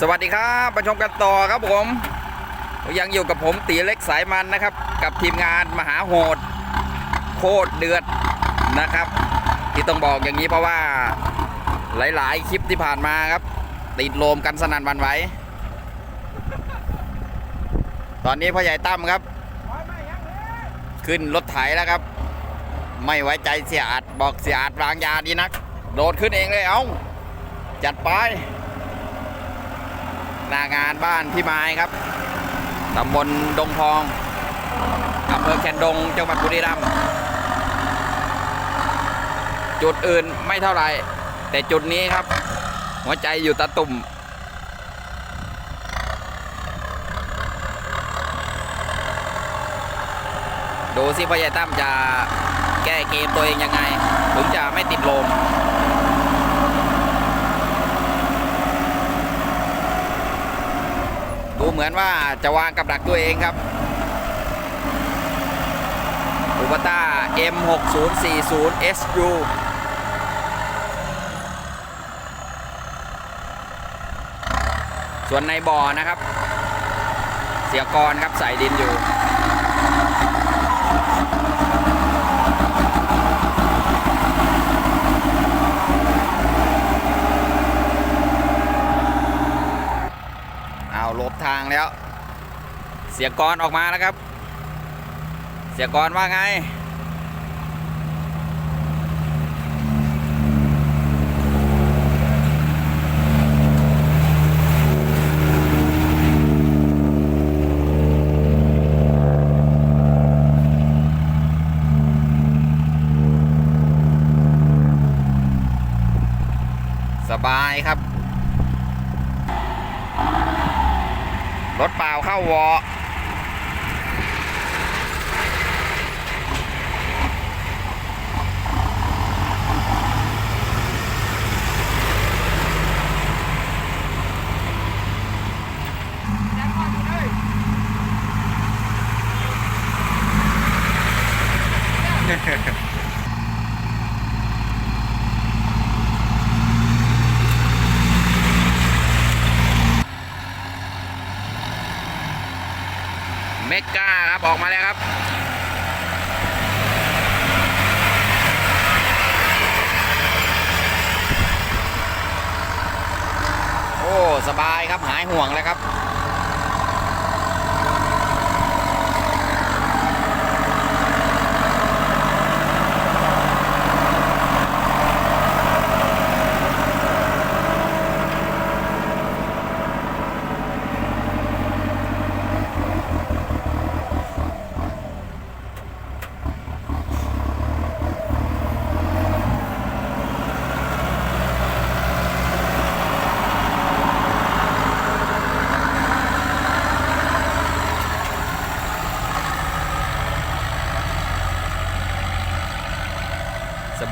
สวัสดีครับประชมกันต่อครับผม ยังอยู่กับผมตีเล็กสายมันนะครับ กับทีมงานมหาโหด โคตรเดือดนะครับ ที่ต้องบอกอย่างนี้เพราะว่าหลาย ๆ คลิปที่ผ่านมาครับ ติดโลมกันสนั่นวันไหวตอนนี้พ่อใหญ่ตั้มครับ ขึ้นรถไถแล้วครับ ไม่ไว้ใจเสียอาดบอกเสียอาดวางยาดีนัก โดดขึ้นเองเลยเอาจัดไป นางานบ้านพี่ไม้ครับตำบลดงพองอำเภอแคนดงจังหวัดบุรีรัมย์จุดอื่นไม่เท่าไหร่แต่จุดนี้ครับ หัวใจอยู่ตะตุ่ม ดูสิพ่อใหญ่ตั้มจะแก้เกมตัวเองยังไง ถึงจะไม่ติดลม เหมือนว่าจะวางกับดักตัวเองครับอุปต้า M6040 SU ส่วนในบ่อนะครับ เสียกรครับใส่ดินอยู่ เอาหลบทางแล้ว เสียกรออกมาแล้วครับ เสียกรว่าไง สบายครับ รถเปล่าเข้าวอเมกาครับออกมาแล้วครับ โอ้ สบายครับหายห่วงแล้วครับ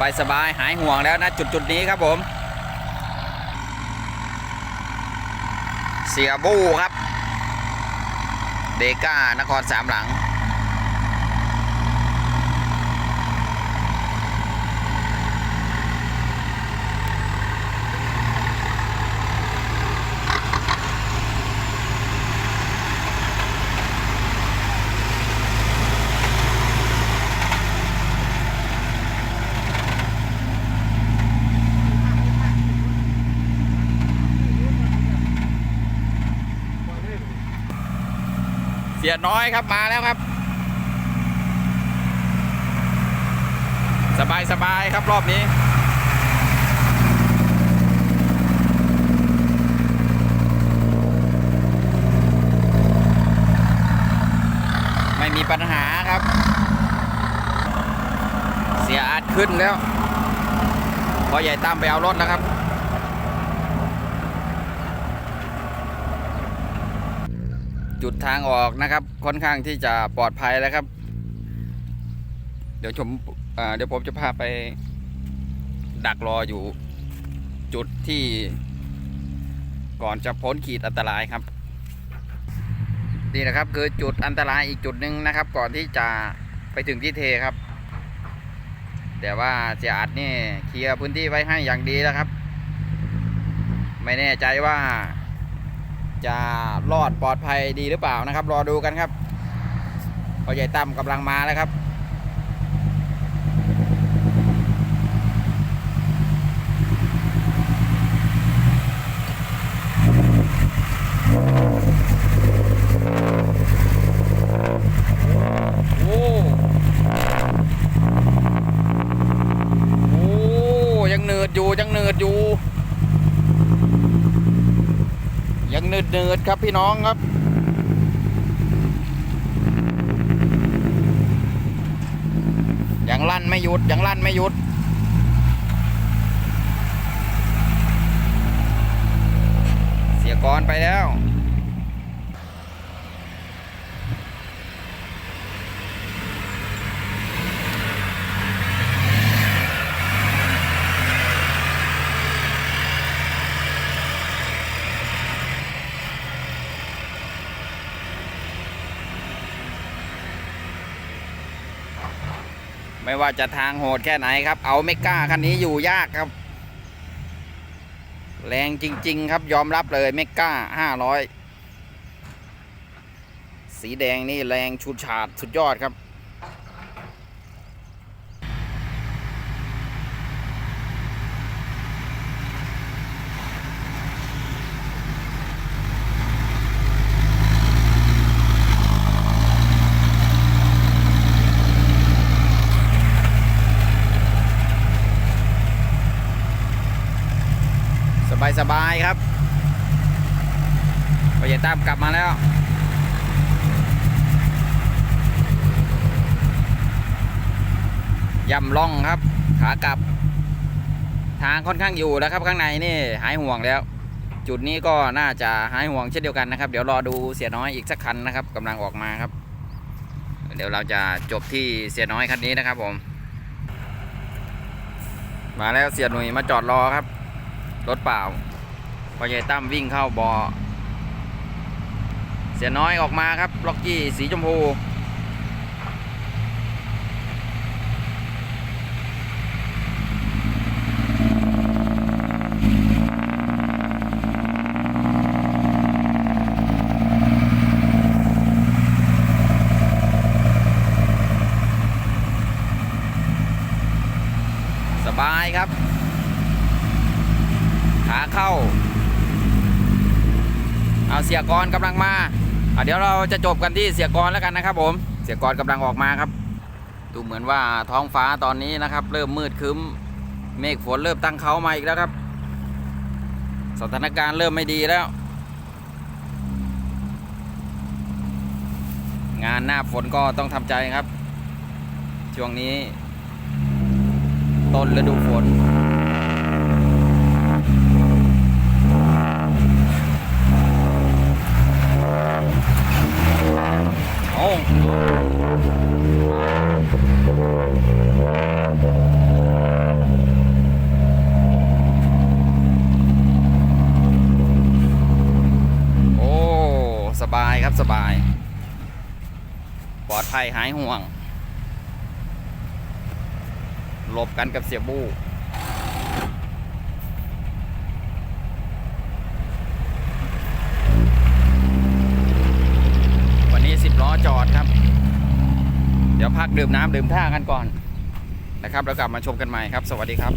บายสบายหายห่วงแล้วนะจุดจุดนี้ครับผม เสียบู้ครับ เดก้านครสามหลัง เสียน้อยครับมาแล้วครับ สบายสบายครับรอบนี้ ไม่มีปัญหาครับ เสียอาจขึ้นแล้วพอใหญ่ตามไปเอารถแล้วครับ จุดทางออกนะครับ ค่อนข้างที่จะปลอดภัยแล้วครับ เดี๋ยวผมเดี๋ยวผมจะพาไปดักรออยู่จุดที่ก่อนจะพ้นขีดอันตรายครับนี่นะครับคือจุดอันตรายอีกจุดหนึ่งนะครับ ก่อนที่จะไปถึงที่เทครับ แต่ว่าเสียอาดนี่เคลียร์พื้นที่ไว้ให้อย่างดีแล้วครับ ไม่แน่ใจว่า จะรอดปลอดภัยดีหรือเปล่านะครับ รอดูกันครับพอใหญ่ตั้มกำลังมาแล้วครับโอ้โอ้ยังเนืดอยู่ยังเนืดอยู่ ยัง เนืดๆครับพี่น้องครับ ยังลั่นไม่หยุดยังลั่นไม่หยุดเสียกรไปแล้ว ไม่ว่าจะทางโหดแค่ไหนครับ เอาไม่กล้าคันนี้อยู่ยากครับ แรงจริง ๆ ครับยอมรับเลยไม่กล้าห้าร้อยสีแดงนี่แรงชุดฉาดสุดยอดครับ บายสบายๆครับพ่อใหญ่ตามกลับมาแล้ว ย่ำล่องครับ ขากลับ ทางค่อนข้างอยู่แล้วครับ ข้างในนี่หายห่วงแล้ว จุดนี้ก็น่าจะหายห่วงเช่นเดียวกันนะครับ เดี๋ยวรอดูเสียน้อยอีกสักคันนะครับกำลังออกมาครับ เดี๋ยวเราจะจบที่เสียน้อยคันนี้นะครับผม มาแล้วเสียหนุ่ยมาจอดรอครับ รถเปล่า พอใหญ่ตั้มวิ่งเข้าบอ่อเสียน้อยออกมาครับ ล็อกกี้สีชมพู สบายครับ ขาเข้า เอาเสียกรกำลังมาเดี๋ยวเราจะจบกันที่เสียกรแล้วกันนะครับ ผม เสียกรกำลังออกมาครับ ดูเหมือนว่าท้องฟ้าตอนนี้นะครับ เริ่มมืดครึ้ม เมฆฝนเริ่มตั้งเขามาอีกแล้วครับ สถานการณ์เริ่มไม่ดีแล้ว งานหน้าฝนก็ต้องทำใจครับ ช่วงนี้ ต้นฤดูฝน โอ้ สบายครับสบาย ปลอดภัยหายห่วง หลบกันกับเสียบู้ วันนี้สิบล้อ จอดครับ เดี๋ยวพักดื่มน้ำดื่มท่ากันก่อนนะครับ แล้วกลับมาชมกันใหม่ครับ สวัสดีครับ